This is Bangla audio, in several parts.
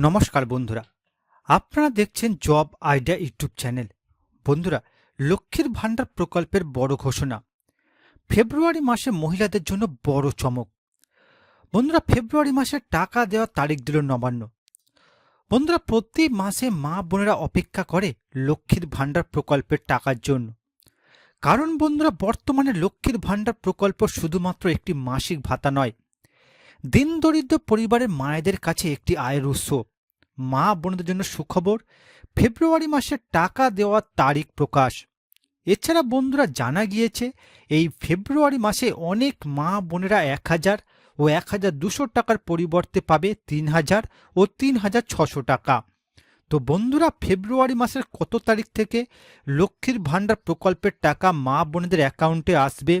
নমস্কার বন্ধুরা। আপনারা দেখছেন জব আইডিয়া ইউটিউব চ্যানেল। বন্ধুরা, লক্ষ্মীর ভাণ্ডার প্রকল্পের বড় ঘোষণা। ফেব্রুয়ারি মাসে মহিলাদের জন্য বড় চমক। বন্ধুরা, ফেব্রুয়ারি মাসে টাকা দেওয়ার তারিখ দিল নবান্ন। বন্ধুরা, প্রতি মাসে মা বোনেরা অপেক্ষা করে লক্ষ্মীর ভাণ্ডার প্রকল্পের টাকার জন্য। কারণ বন্ধুরা, বর্তমানে লক্ষ্মীর ভাণ্ডার প্রকল্প শুধুমাত্র একটি মাসিক ভাতা নয় দিন দরিদ্র পরিবারের মায়েদের কাছে একটি আয়ের উৎস। মা বোনদের জন্য সুখবর, ফেব্রুয়ারি মাসে টাকা দেওয়ার তারিখ প্রকাশ। এছাড়া বন্ধুরা জানা গিয়েছে, এই ফেব্রুয়ারি মাসে অনেক মা বোনেরা এক হাজার ও এক হাজার দুশো টাকার পরিবর্তে পাবে তিন হাজার ও তিন হাজার ছশো টাকা। তো বন্ধুরা, ফেব্রুয়ারি মাসের কত তারিখ থেকে লক্ষ্মীর ভাণ্ডার প্রকল্পের টাকা মা বোনেদের অ্যাকাউন্টে আসবে?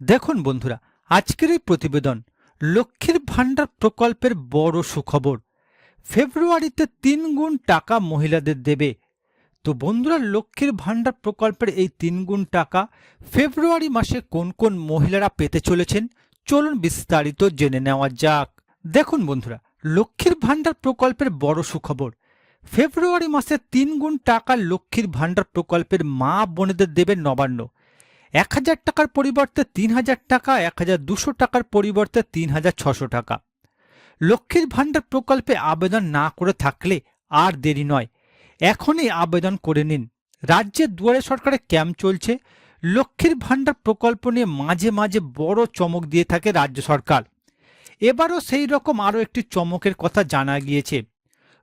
দেখুন বন্ধুরা, আজকের এই প্রতিবেদন লক্ষ্মীর ভাণ্ডার প্রকল্পের বড় সুখবর। ফেব্রুয়ারিতে তিন গুণ টাকা মহিলাদের দেবে। তো বন্ধুরা, লক্ষ্মীর ভাণ্ডার প্রকল্পের এই তিন গুণ টাকা ফেব্রুয়ারি মাসে কোন কোন মহিলারা পেতে চলেছেন, চলুন বিস্তারিত জেনে নেওয়া যাক। দেখুন বন্ধুরা, লক্ষ্মীর ভাণ্ডার প্রকল্পের বড় সুখবর। ফেব্রুয়ারি মাসে তিন গুণ টাকা লক্ষ্মীর ভাণ্ডার প্রকল্পের মা বোনেদের দেবে নবান্ন। এক হাজার টাকার পরিবর্তে তিন হাজার টাকা, এক হাজার দুশো টাকার পরিবর্তে তিন হাজার ছশো টাকা। লক্ষ্মীর ভাণ্ডার প্রকল্পে আবেদন না করে থাকলে আর দেরি নয়। এখনই আবেদন করে নিন। রাজ্যের দুয়ারে সরকারে ক্যাম্প চলছে। লক্ষ্মীর ভাণ্ডার প্রকল্প নিয়ে মাঝে মাঝে বড় চমক দিয়ে থাকে রাজ্য সরকার। এবারও সেই রকম আরও একটি চমকের কথা জানা গিয়েছে।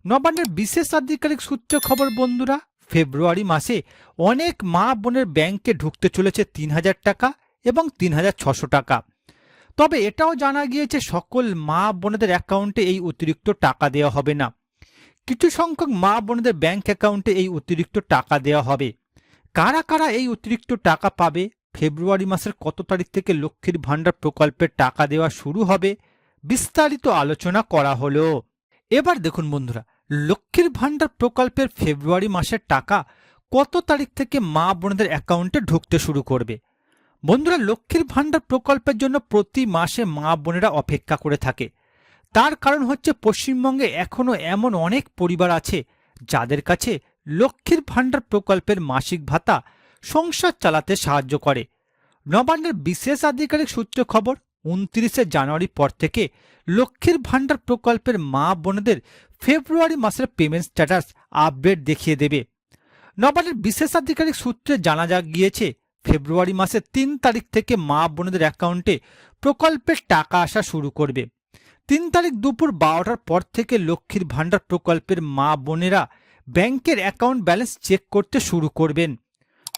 নবান্নের বিশেষ আধিকারিক সূত্র খবর, বন্ধুরা ফেব্রুয়ারি মাসে অনেক মা বোনের ব্যাংকে ঢুকতে চলেছে তিন হাজার টাকা এবং তিন হাজার ছশো টাকা। তবে এটাও জানা গিয়েছে সকল মা বোনেদের অ্যাকাউন্টে এই অতিরিক্ত টাকা দেওয়া হবে না। কিছু সংখ্যক মা বোনেদের ব্যাংক অ্যাকাউন্টে এই অতিরিক্ত টাকা দেওয়া হবে। কারা কারা এই অতিরিক্ত টাকা পাবে? ফেব্রুয়ারি মাসের কত তারিখ থেকে লক্ষ্মীর ভাণ্ডার প্রকল্পের টাকা দেওয়া শুরু হবে? বিস্তারিত আলোচনা করা হলো। এবার দেখুন বন্ধুরা লক্ষ্মীর ভাণ্ডার প্রকল্পের ফেব্রুয়ারি মাসের টাকা কত তারিখ থেকে মা বোনদের অ্যাকাউন্টে ঢুকতে শুরু করবে? বন্ধুরা, লক্ষ্মীর ভাণ্ডার প্রকল্পের জন্য প্রতি মাসে মা বোনেরা অপেক্ষা করে থাকে। তার কারণ হচ্ছে পশ্চিমবঙ্গে এখনও এমন অনেক পরিবার আছে যাদের কাছে লক্ষ্মীর ভাণ্ডার প্রকল্পের মাসিক ভাতা সংসার চালাতে সাহায্য করে। নবান্নের বিশেষ আধিকারিক সূত্রে খবর উনত্রিশে জানুয়ারি পর থেকে লক্ষ্মীর ভাণ্ডার প্রকল্পের মা বোনদের ফেব্রুয়ারি মাসের পেমেন্ট স্ট্যাটাস আপডেট দেখিয়ে দেবে। নবান্নের বিশেষ আধিকারিক সূত্রে জানা যা গিয়েছে, ফেব্রুয়ারি মাসের তিন তারিখ থেকে মা বোনেদের অ্যাকাউন্টে প্রকল্পের টাকা আসা শুরু করবে। তিন তারিখ দুপুর বারোটার পর থেকে লক্ষ্মীর ভাণ্ডার প্রকল্পের মা বোনেরা ব্যাংকের অ্যাকাউন্ট ব্যালেন্স চেক করতে শুরু করবেন।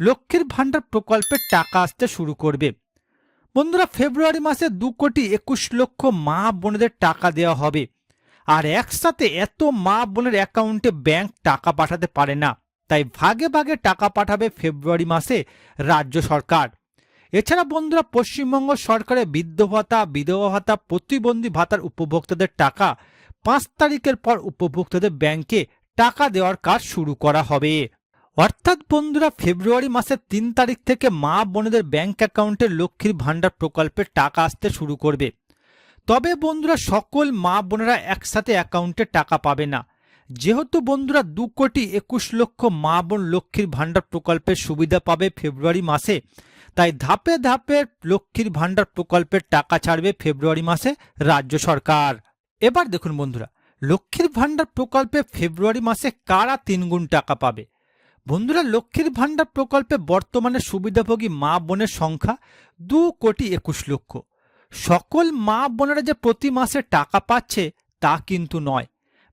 লক্ষ্মীর ভাণ্ডার প্রকল্পের টাকা আসতে শুরু করবে। বন্ধুরা, ফেব্রুয়ারি মাসে দু কোটি একুশ লক্ষ মা বোনেদের টাকা দেওয়া হবে। আর একসাথে এত মা বোনের অ্যাকাউন্টে ব্যাংক টাকা পাঠাতে পারে না। তাই ভাগে ভাগে টাকা পাঠাবে ফেব্রুয়ারি মাসে রাজ্য সরকার। এছাড়া বন্ধুরা, পশ্চিমবঙ্গ সরকারের বৃদ্ধ ভাতা, বিধবা ভাতা, প্রতিবন্ধী ভাতার উপভোক্তাদের টাকা পাঁচ তারিখের পর উপভোক্তাদের ব্যাংকে টাকা দেওয়ার কাজ শুরু করা হবে। অর্থাৎ বন্ধুরা, ফেব্রুয়ারি মাসের তিন তারিখ থেকে মা বোনেদের ব্যাংক অ্যাকাউন্টে লক্ষ্মীর ভাণ্ডার প্রকল্পের টাকা আসতে শুরু করবে। তবে বন্ধুরা, সকল মা বোনেরা একসাথে অ্যাকাউন্টে টাকা পাবে না। যেহেতু বন্ধুরা, দু কোটি একুশ লক্ষ মা বোন লক্ষ্মীর ভাণ্ডার প্রকল্পের সুবিধা পাবে ফেব্রুয়ারি মাসে। তাই ধাপে ধাপে লক্ষ্মীর ভাণ্ডার প্রকল্পের টাকা ছাড়বে ফেব্রুয়ারি মাসে রাজ্য সরকার। এবার দেখুন বন্ধুরা, লক্ষ্মীর ভাণ্ডার প্রকল্পে ফেব্রুয়ারি মাসে কারা তিনগুণ টাকা পাবে? বন্ধুরা, লক্ষ্মীর ভাণ্ডার প্রকল্পে বর্তমানে সুবিধাভোগী মা বোনের সংখ্যা দু কোটি একুশ লক্ষ। সকল মা বোনেরা যে প্রতি মাসে টাকা পাচ্ছে তা কিন্তু নয়।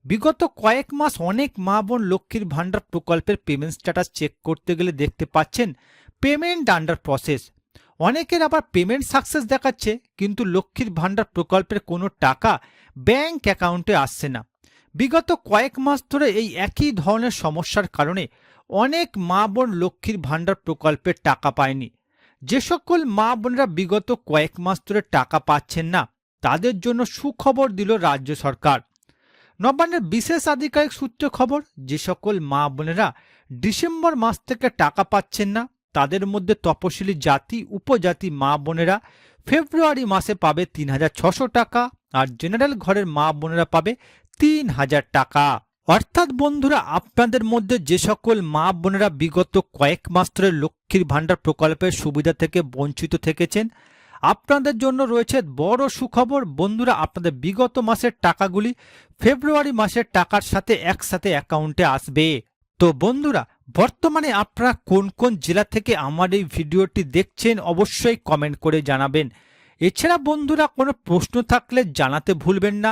বিগত কয়েক মাস অনেক মা বোন লক্ষ্মীর ভাণ্ডার প্রকল্পের পেমেন্ট স্ট্যাটাস চেক করতে গেলে দেখতে পাচ্ছেন পেমেন্ট আন্ডার প্রসেস অনেকের আবার পেমেন্ট সাকসেস দেখাচ্ছে, কিন্তু লক্ষ্মীর ভাণ্ডার প্রকল্পের কোনো টাকা ব্যাংক অ্যাকাউন্টে আসছে না। বিগত কয়েক মাস ধরে এই একই ধরনের সমস্যার কারণে অনেক মা বোন লক্ষ্মীর ভাণ্ডার প্রকল্পের টাকা পায়নি। যে সকল মা বোনেরা বিগত কয়েক মাস ধরে টাকা পাচ্ছেন না, তাদের জন্য সুখবর দিল রাজ্য সরকার। নবান্নের বিশেষ আধিকারিক সূত্রে খবর, যে সকল মা বোনেরা ডিসেম্বর মাস থেকে টাকা পাচ্ছেন না, তাদের মধ্যে তপশিলি জাতি, উপজাতি মা বোনেরা ফেব্রুয়ারি মাসে পাবে তিন টাকা আর জেনারেল ঘরের মা বোনেরা পাবে তিন হাজার টাকা। অর্থাৎ বন্ধুরা, আপনাদের মধ্যে যে সকল মা বোনেরা বিগত কয়েক মাস ধরে লক্ষ্মীর ভাণ্ডার প্রকল্পের সুবিধা থেকে বঞ্চিত থেকেছেন, আপনাদের জন্য রয়েছে বড় সুখবর। বন্ধুরা, আপনাদের বিগত মাসের টাকাগুলি ফেব্রুয়ারি মাসের টাকার সাথে একসাথে অ্যাকাউন্টে আসবে। তো বন্ধুরা, বর্তমানে আপনারা কোন কোন জেলা থেকে আমার এই ভিডিওটি দেখছেন অবশ্যই কমেন্ট করে জানাবেন। এছাড়া বন্ধুরা, কোনো প্রশ্ন থাকলে জানাতে ভুলবেন না।